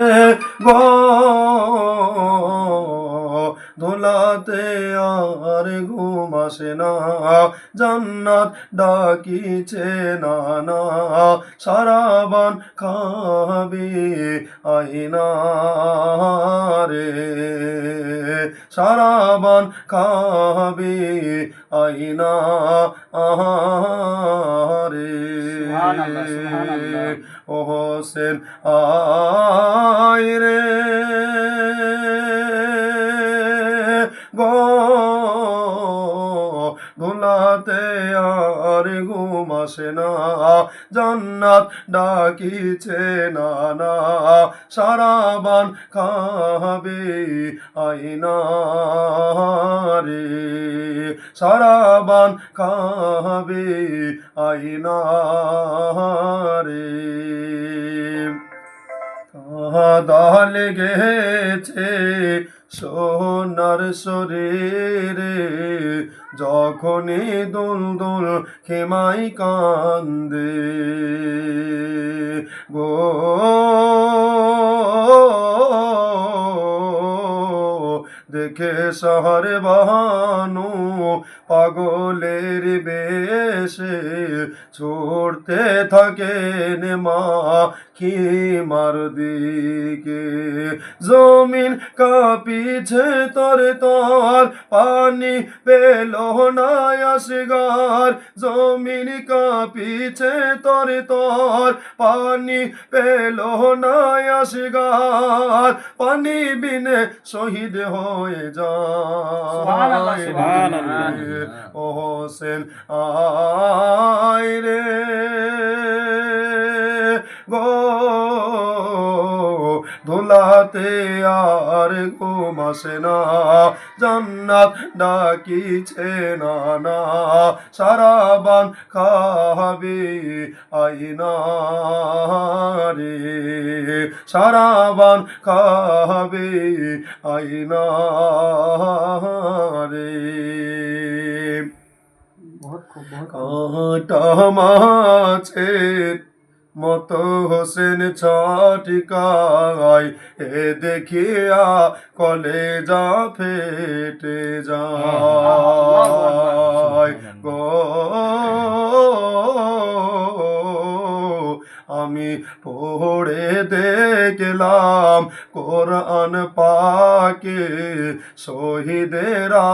গো দোলাতে আর ঘুম আসে না। জান্নাত ডাকিছে না না সারাবান খাবি আইনা রে সারাবান খাবি আইনা রে সুবহানাল্লাহ, সুবহানাল্লাহ। ও হোসেন আয় গো দোলাতে আর ঘুম আসে না, জান্নাত ডাকিছে না না সারাবান খাবে আইনা সারাবান খাবে আইনা রে কাদাল গেছে সোনার শরীরে যখনই দুল দুল খেমাই কান্দে। দেখে শহরে বাহানু পাগলের বেশে ছুটতে থাকেন মা খিমার দিকে। জমিন কাঁপিছে তরে তর, পানি পেল না জমিন কাঁপিছে তরে তর, পানি পেল না পানি বিনে শহীদ হয়ে সুবহানাল্লাহ, যায়। ও হোসেন আয় ধুলাতে আর ঘুম আসে না। জান্নাত ডাকিছে না না সারাবান খাবে আইনা রে। সারাবান খাবে আইনা রে। কাঁটা মাছের মতো হোসেন ছটিকায় এ দেখিয়া কলেজা ফেটে যায়। গো আমি পড়ে দেখলাম কোরআন পাকে শহীদেরা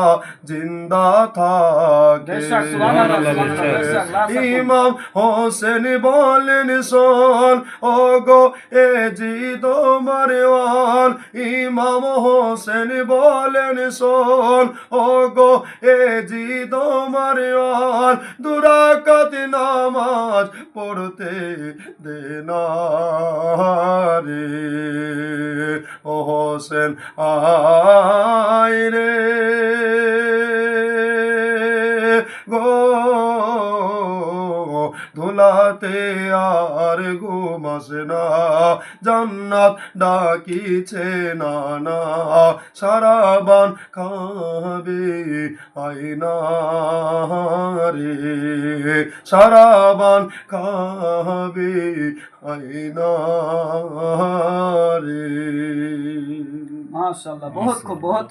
জিন্দা থাকে। ইমাম হোসেন বলেন শোন ও গো এ জি তোমার ইমাম হোসেন বলেন শোন ও গো এ জি তোমার দুরাকাত নামাজ পড়তে দে না রে। ও হোসেন আয় রে গো। ধুলাতে আর ঘুম আসে না, জান্নাত ডাকিছে না না সারাবান খাবে আইনা রে। সারাবান খাবে আইনা রে। माशाल्लाह बहुत को बहुत